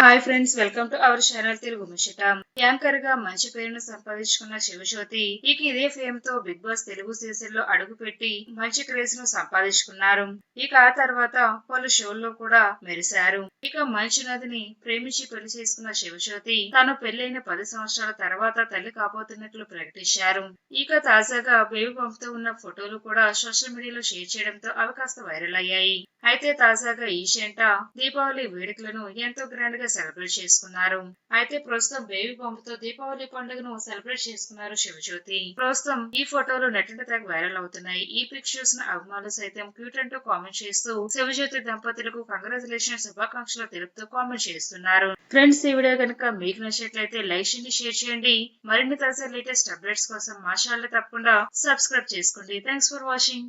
Hi friends welcome to our channel Telugu Muchata యాంకర్గా మంచి పేరును సంపాదించుకున్న శివజ్యోతి ఇక ఇదే ఫేమ్తో బిగ్ బాస్ తెలుగు సీజన్లో అడుగు పెట్టి మంచి క్రేజ్ను సంపాదించుకున్నారు. ఇక ఆ తర్వాత పలు షోల్లో కూడా మెరిశారు. ఇక మంచు నదిని ప్రేమించి పెళ్ళి చేసుకున్న శివజ్యోతి తాను పెళ్ళైన పది సంవత్సరాల తర్వాత తల్లి కాబోతున్నట్లు ప్రకటించారు. ఇక తాజాగా బేబీ పంపుతూ ఉన్న ఫోటోలు కూడా సోషల్ మీడియాలో షేర్ చేయడంతో అవి కాస్త వైరల్ అయ్యాయి. అయితే తాజాగా ఈషెంట దీపావళి వేడుకలను ఎంతో గ్రాండ్గా సెలబ్రేట్ చేసుకున్నారు. అయితే ప్రస్తుతం బేబీ పంపుతో దీపావళి పండుగను సెలబ్రేట్ చేసుకున్నారు శివజ్యోతి. ప్రస్తుతం ఈ ఫోటోలు నెట్టింట తెగ వైరల్ అవుతున్నాయి. ఈ పిక్ చూసిన అభిమానులు సైతం క్యూట్ అంటూ కామెంట్ చేస్తూ శివజ్యోతి దంపతులకు కంగ్రాచులేషన్ శుభాకాంక్షలు తెలుపుతూ కామెంట్ చేస్తున్నారు. ఫ్రెండ్స్ ఈ వీడియో కనుక మీకు నచ్చినట్లయితే లైక్ చేయండి షేర్ చేయండి. మరిన్ని తాజా లేటెస్ట్ అప్డేట్స్ కోసం మా ఛానల్ తప్పకుండా సబ్స్క్రైబ్ చేసుకోండి. Thanks for watching.